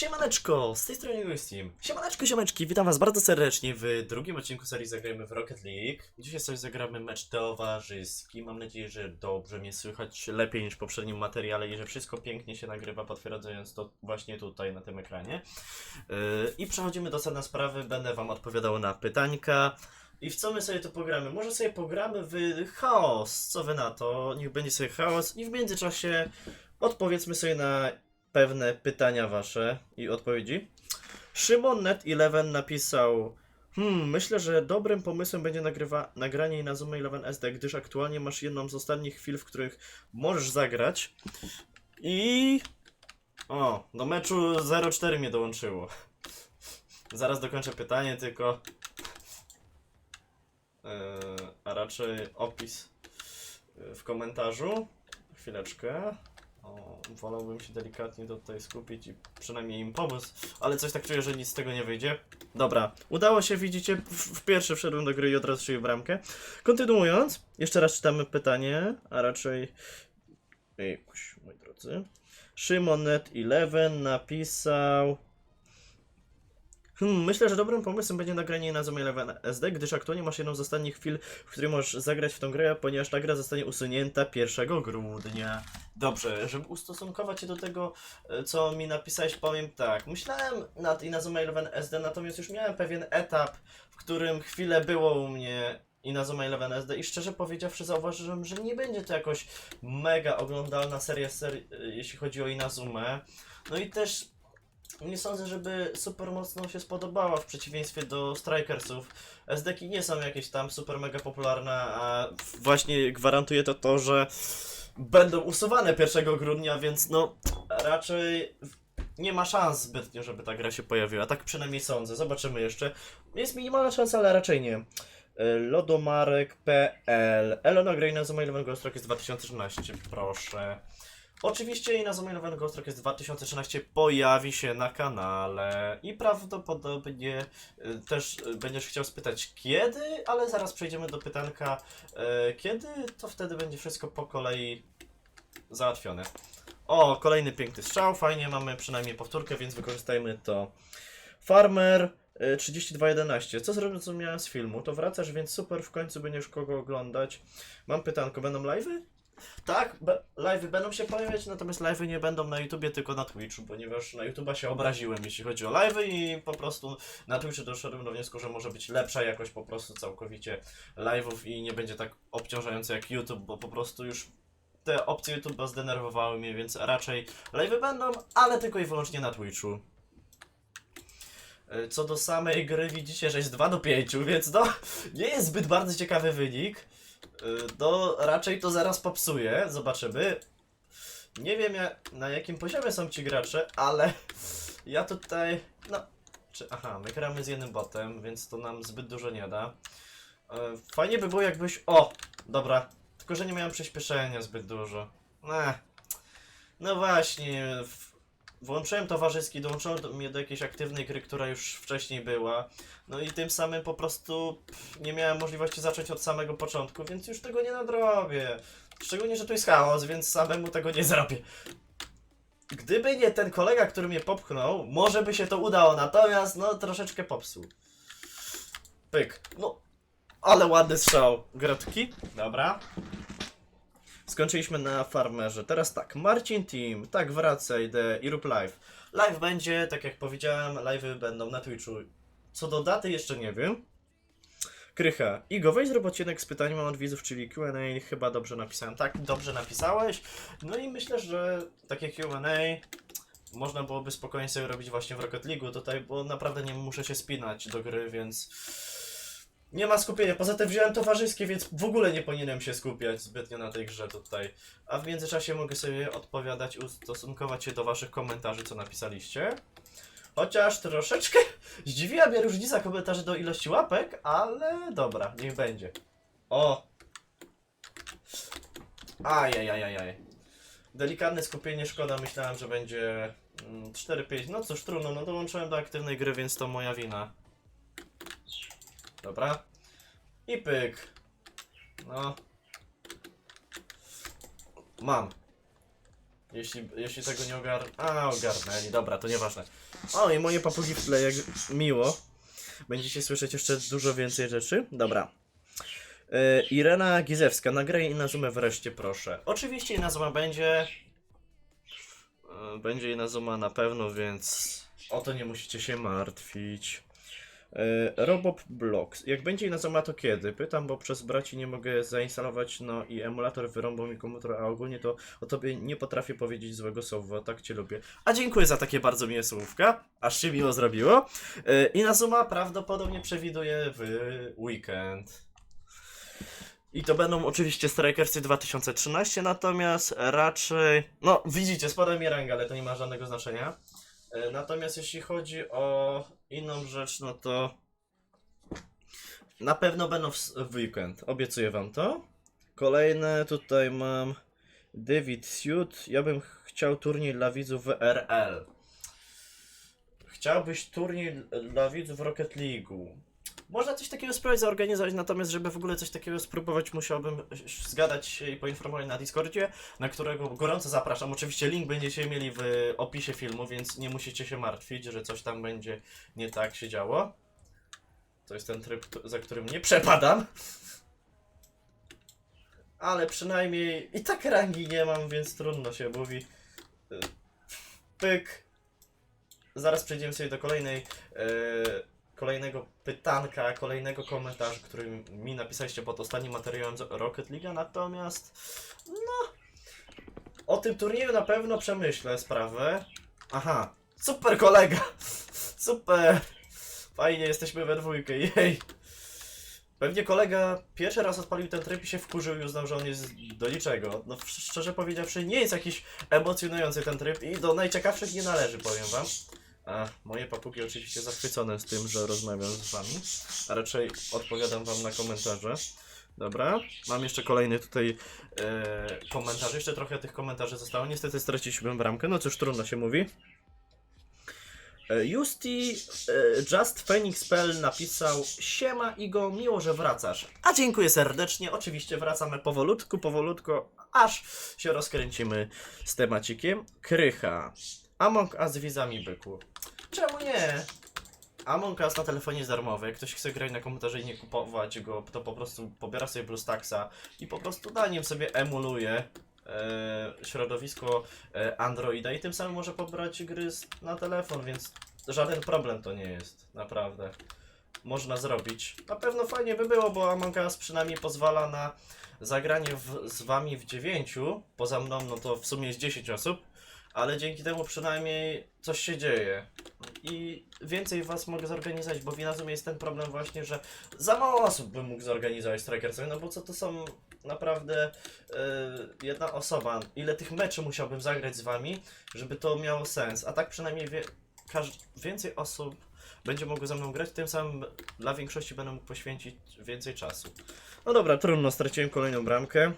Siemaneczko, z tej strony Gustim. Siemaneczko, siemeczki, witam was bardzo serdecznie w drugim odcinku serii Zagrajmy w Rocket League. Dzisiaj sobie zagramy mecz towarzyski. Mam nadzieję, że dobrze mnie słychać, lepiej niż w poprzednim materiale i że wszystko pięknie się nagrywa, potwierdzając to właśnie tutaj na tym ekranie. Yy, I przechodzimy do sedna sprawy, będę wam odpowiadał na pytańka. I w co my sobie tu pogramy? Może sobie pogramy w chaos. Co wy na to? Niech będzie sobie chaos i w międzyczasie odpowiedzmy sobie na pewne pytania wasze i odpowiedzi. Szymon Net 11 napisał Hmm, myślę, że dobrym pomysłem będzie nagrywa, nagranie na Zoom 11 SD, gdyż aktualnie masz jedną z ostatnich chwil, w których możesz zagrać. I... O, do meczu 0-4 mnie dołączyło. Zaraz dokończę pytanie, tylko... Yy, a raczej opis yy, w komentarzu. Chwileczkę. O, wolałbym się delikatnie tutaj skupić i przynajmniej im pomóc, ale coś tak czuję, że nic z tego nie wyjdzie. Dobra, udało się, widzicie, w, w pierwszy wszedłem do gry i od razu strzelił bramkę. Kontynuując, jeszcze raz czytamy pytanie, a raczej... Ej, moi drodzy. Szymonet11 napisał... Hmm, myślę, że dobrym pomysłem będzie nagranie na Zoom 11 SD, gdyż aktualnie masz jedną z ostatnich chwil, w której możesz zagrać w tą grę, ponieważ ta gra zostanie usunięta 1 grudnia. Dobrze, żeby ustosunkować się do tego, e, co mi napisałeś, powiem tak. Myślałem nad Inazuma 11 SD, natomiast już miałem pewien etap, w którym chwilę było u mnie Inazuma 11 SD i szczerze powiedziawszy zauważyłem, że nie będzie to jakoś mega oglądalna seria, seri jeśli chodzi o Inazumę. No i też nie sądzę, żeby super mocno się spodobała w przeciwieństwie do Strikersów. SD-ki nie są jakieś tam super mega popularne, a właśnie gwarantuje to to, że będą usuwane 1 grudnia, więc no raczej nie ma szans zbytnio, żeby ta gra się pojawiła. Tak przynajmniej sądzę. Zobaczymy jeszcze. Jest minimalna szansa, ale raczej nie. Lodomarek.pl Elona Greyna za Mailowego Ghost Rock jest 2013, proszę. Oczywiście i na Zomailowego Ghost jest 2013 pojawi się na kanale i prawdopodobnie y, też y, będziesz chciał spytać kiedy, ale zaraz przejdziemy do pytanka y, kiedy, to wtedy będzie wszystko po kolei załatwione. O, kolejny piękny strzał, fajnie, mamy przynajmniej powtórkę, więc wykorzystajmy to. Farmer y, 3211. Co zrozumiałem z filmu? To wracasz, więc super, w końcu będziesz kogo oglądać. Mam pytanko, będą live'y? Tak, live'y będą się pojawiać, natomiast live'y nie będą na YouTubie, tylko na Twitchu, ponieważ na YouTube'a się obraziłem, jeśli chodzi o live'y i po prostu na Twitchu doszedłem do wniosku, że może być lepsza jakość po prostu całkowicie live'ów i nie będzie tak obciążające jak YouTube, bo po prostu już te opcje YouTube'a zdenerwowały mnie, więc raczej live'y będą, ale tylko i wyłącznie na Twitchu. E, Co do samej gry widzicie, że jest 2 do 5, więc no nie jest zbyt bardzo ciekawy wynik. No, raczej to zaraz popsuje, zobaczymy. Nie wiem ja, na jakim poziomie są ci gracze, ale ja tutaj, no, czy, aha, my gramy z jednym botem, więc to nam zbyt dużo nie da. Y, Fajnie by było jakbyś, o, dobra, tylko że nie miałem przyspieszenia zbyt dużo. No właśnie, włączyłem towarzyski, dołączyłem do, mnie do jakiejś aktywnej gry, która już wcześniej była. No i tym samym po prostu nie miałem możliwości zacząć od samego początku, więc już tego nie nadrobię. Szczególnie, że tu jest chaos, więc samemu tego nie zrobię. Gdyby nie ten kolega, który mnie popchnął, może by się to udało, natomiast no troszeczkę popsuł. Pyk. No, ale ładny strzał. Grotki. Dobra. Skończyliśmy na farmerze. Teraz tak, Marcin Team, tak wracaj, de i rób live. Live będzie, tak jak powiedziałem, live'y będą na Twitchu. Co do daty jeszcze nie wiem. Krycha. Igo, weź zrób odcinek z pytaniem od widzów, czyli Q&A. Chyba dobrze napisałem. Tak, dobrze napisałeś. No i myślę, że takie Q&A można byłoby spokojnie sobie robić właśnie w Rocket League tutaj, bo naprawdę nie muszę się spinać do gry, więc nie ma skupienia. Poza tym wziąłem towarzyskie, więc w ogóle nie powinienem się skupiać zbytnio na tej grze tutaj. A w międzyczasie mogę sobie odpowiadać, ustosunkować się do waszych komentarzy, co napisaliście. Chociaż troszeczkę zdziwiła mnie różnica komentarzy do ilości łapek, ale dobra, niech będzie. O! Ajajajajaj. Delikatne skupienie, szkoda, myślałem, że będzie mm, 4-5. No cóż, trudno, no dołączyłem do aktywnej gry, więc to moja wina. Dobra. I pyk. No. Mam. Jeśli, jeśli tego nie ogar... A, ogarnęli, dobra, to nieważne. O, i moje papugi w tle, jak miło. Będziecie słyszeć jeszcze dużo więcej rzeczy. Dobra. Yy, Irena Gizewska, nagraj Inazumę wreszcie, proszę. Oczywiście Inazuma będzie. Yy, będzie Inazuma na pewno, więc o to nie musicie się martwić. Yy, Robop Blocks. Jak będzie Inazuma, to kiedy? Pytam, bo przez braci nie mogę zainstalować, no i emulator wyrąbał mi komputer, a ogólnie to o tobie nie potrafię powiedzieć złego słowa, tak cię lubię. A dziękuję za takie bardzo miłe słówka, aż się miło zrobiło. Yy, Inazuma prawdopodobnie przewiduje w weekend. I to będą oczywiście Strikersy 2013, natomiast raczej. No, widzicie, spada mi ranga, ale to nie ma żadnego znaczenia. E, Natomiast jeśli chodzi o inną rzecz, no to. Na pewno będą w, weekend, obiecuję wam to. Kolejne tutaj mam David Suit. Ja bym ch- chciał turniej dla widzów RL. Chciałbyś turniej dla widzów Rocket League'u. Można coś takiego spróbować zorganizować, natomiast żeby w ogóle coś takiego spróbować, musiałbym zgadać się i poinformować na Discordzie, na którego gorąco zapraszam. Oczywiście link będziecie mieli w opisie filmu, więc nie musicie się martwić, że coś tam będzie nie tak się działo. To jest ten tryb, za którym nie przepadam. Ale przynajmniej i tak rangi nie mam, więc trudno się mówi. Pyk. Zaraz przejdziemy sobie do kolejnej, e, kolejnego pytanka, kolejnego komentarza, który mi napisaliście pod ostatnim materiałem z Rocket League, natomiast no o tym turnieju na pewno przemyślę sprawę. Aha, super kolega, super, fajnie jesteśmy we dwójkę, jej. Pewnie kolega pierwszy raz odpalił ten tryb i się wkurzył i uznał, że on jest do niczego. No szczerze powiedziawszy, nie jest jakiś emocjonujący ten tryb i do najciekawszych nie należy, powiem wam. A moje papugi oczywiście zachwycone z tym, że rozmawiam z wami. A raczej odpowiadam wam na komentarze. Dobra, mam jeszcze kolejny tutaj e, komentarz. Jeszcze trochę tych komentarzy zostało. Niestety straciliśmy bramkę, no cóż, trudno się mówi. E, Justi e, Just napisał Siema Igo, miło, że wracasz. A dziękuję serdecznie. Oczywiście wracamy powolutku, powolutku, aż się rozkręcimy z temacikiem. Krycha. Among Us z wizami byku. Czemu nie? Among Us na telefonie jest darmowy. Ktoś chce grać na komputerze i nie kupować go, to po prostu pobiera sobie BlueStacksa i po prostu na nim sobie emuluje e, środowisko e, Androida i tym samym może pobrać gry z- na telefon, więc żaden problem to nie jest, naprawdę. Można zrobić. Na pewno fajnie by było, bo Among Us przynajmniej pozwala na zagranie w, z wami w dziewięciu. Poza mną, no to w sumie jest 10 osób ale dzięki temu przynajmniej coś się dzieje. I więcej was mogę zorganizować, bo w Inazumie jest ten problem właśnie, że za mało osób bym mógł zorganizować Strikersów, no bo co to są naprawdę e, jedna osoba. Ile tych meczy musiałbym zagrać z wami, żeby to miało sens. A tak przynajmniej wie, więcej osób będzie mogło ze mną grać, tym samym dla większości będę mógł poświęcić więcej czasu. No dobra, trudno, straciłem kolejną bramkę.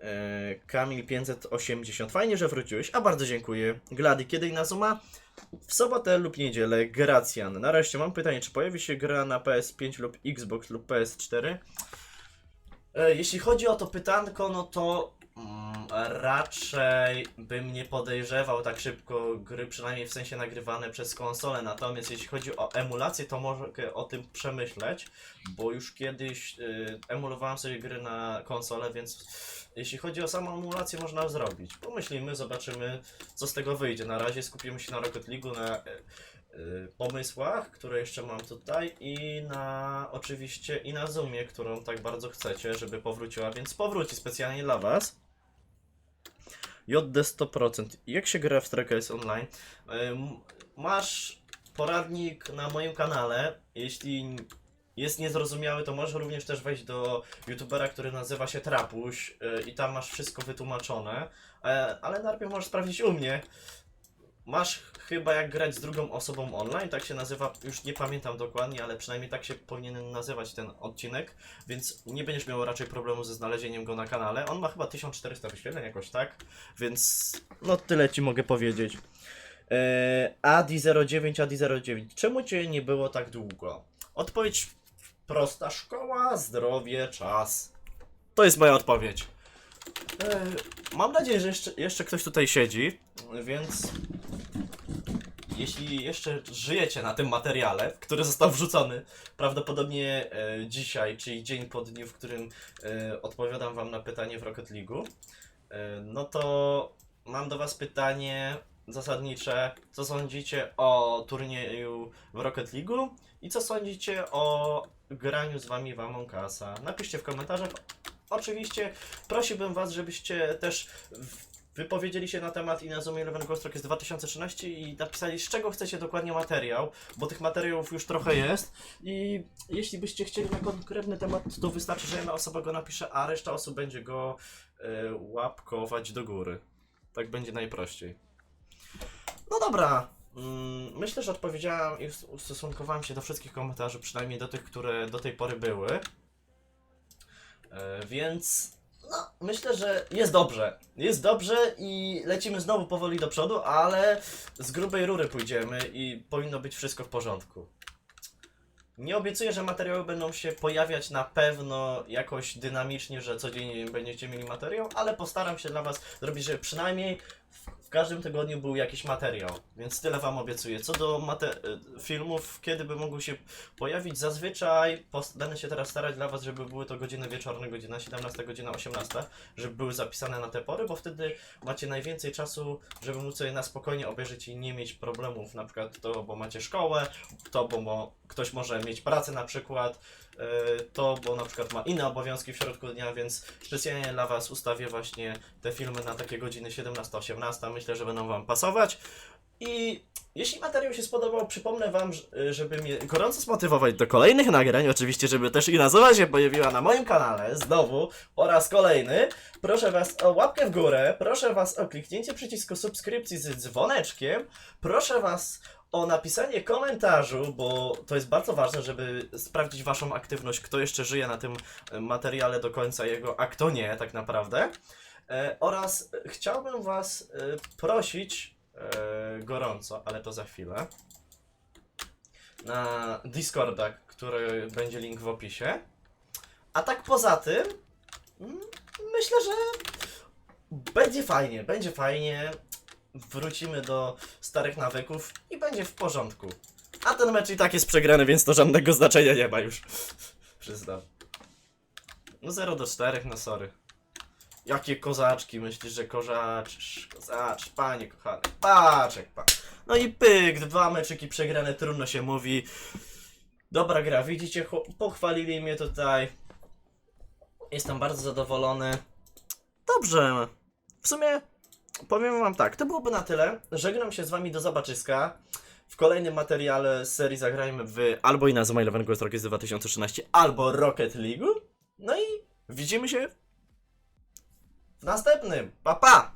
E, Kamil 580. Fajnie, że wróciłeś. A bardzo dziękuję. Glady, kiedy Inazuma? W sobotę lub niedzielę. Gracjan. Nareszcie mam pytanie, czy pojawi się gra na PS5 lub Xbox lub PS4? E, Jeśli chodzi o to pytanko, no to mm, raczej bym nie podejrzewał tak szybko gry, przynajmniej w sensie nagrywane przez konsolę. Natomiast jeśli chodzi o emulację, to mogę o tym przemyśleć, bo już kiedyś y, emulowałem sobie gry na konsolę, więc jeśli chodzi o samą emulację, można zrobić. Pomyślimy, zobaczymy, co z tego wyjdzie. Na razie skupimy się na Rocket League, na y, y, pomysłach, które jeszcze mam tutaj i na oczywiście i na Zoomie, którą tak bardzo chcecie, żeby powróciła, więc powróci specjalnie dla Was. JD 100%. Jak się gra w Strikers Online? Masz poradnik na moim kanale. Jeśli jest niezrozumiały, to możesz również też wejść do youtubera, który nazywa się Trapuś y, i tam masz wszystko wytłumaczone. E, ale najpierw możesz sprawdzić u mnie. Masz chyba jak grać z drugą osobą online, tak się nazywa, już nie pamiętam dokładnie, ale przynajmniej tak się powinien nazywać ten odcinek, więc nie będziesz miał raczej problemu ze znalezieniem go na kanale. On ma chyba 1400 wyświetleń jakoś tak, więc no tyle ci mogę powiedzieć. Eee, Adi09, Adi09, czemu cię nie było tak długo? Odpowiedź prosta, szkoła, zdrowie, czas. To jest moja odpowiedź. E, mam nadzieję, że jeszcze, jeszcze ktoś tutaj siedzi, więc jeśli jeszcze żyjecie na tym materiale, który został wrzucony prawdopodobnie e, dzisiaj, czyli dzień po dniu, w którym e, odpowiadam wam na pytanie w Rocket League'u, e, no to mam do was pytanie zasadnicze. Co sądzicie o turnieju w Rocket League'u i co sądzicie o graniu z wami w Among Usa? Napiszcie w komentarzach. Oczywiście prosiłbym was, żebyście też w- wypowiedzieli się na temat Inazuma Eleven Ghost Rock z 2013 i napisali z czego chcecie dokładnie materiał, bo tych materiałów już trochę jest i jeśli byście chcieli na konkretny temat, to wystarczy, że jedna osoba go napisze, a reszta osób będzie go e, łapkować do góry. Tak będzie najprościej. No dobra. Mm, Myślę, że odpowiedziałem i us- ustosunkowałem się do wszystkich komentarzy, przynajmniej do tych, które do tej pory były. E, Więc myślę, że jest dobrze. Jest dobrze i lecimy znowu powoli do przodu, ale z grubej rury pójdziemy i powinno być wszystko w porządku. Nie obiecuję, że materiały będą się pojawiać na pewno jakoś dynamicznie, że codziennie będziecie mieli materiał, ale postaram się dla Was zrobić, żeby przynajmniej w, w każdym tygodniu był jakiś materiał. Więc tyle Wam obiecuję. Co do mate- y, filmów, kiedy by mogły się pojawić, zazwyczaj będę się teraz starać dla Was, żeby były to godziny wieczorne, godzina 17, godzina 18, żeby były zapisane na te pory, bo wtedy macie najwięcej czasu, żeby móc sobie na spokojnie obejrzeć i nie mieć problemów, na przykład to, bo macie szkołę, to, bo mo- ktoś może mieć pracę na przykład, yy, to, bo na przykład ma inne obowiązki w środku dnia, więc specjalnie dla Was ustawię właśnie te filmy na takie godziny 17-18, myślę, że będą Wam pasować. I jeśli materiał się spodobał, przypomnę Wam, ż- żeby mnie gorąco zmotywować do kolejnych nagrań, oczywiście, żeby też Inazowa się pojawiła na moim kanale, znowu, po raz kolejny, proszę Was o łapkę w górę, proszę Was o kliknięcie przycisku subskrypcji z dzwoneczkiem, proszę Was o napisanie komentarzu, bo to jest bardzo ważne, żeby sprawdzić Waszą aktywność, kto jeszcze żyje na tym e, materiale do końca jego, a kto nie, tak naprawdę. E, oraz chciałbym Was e, prosić e, gorąco, ale to za chwilę, na Discorda, który będzie link w opisie. A tak poza tym, mm, myślę, że będzie fajnie, będzie fajnie. Wrócimy do starych nawyków i będzie w porządku. A ten mecz i tak jest przegrany, więc to żadnego znaczenia nie ma już. Przyznam. No 0 do 4, no sorry. Jakie kozaczki, myślisz, że kozacz, kozacz, panie kochany, patrz jak pan. No i pyk, dwa meczyki przegrane, trudno się mówi. Dobra gra, widzicie, pochwalili mnie tutaj. Jestem bardzo zadowolony. Dobrze. W sumie powiem wam tak, to byłoby na tyle. Żegnam się z wami do zobaczyska. W kolejnym materiale z serii zagrajmy w albo Inazuma Eleven Ghost Rockets 2013, albo Rocket League. No i widzimy się w następnym. Pa pa!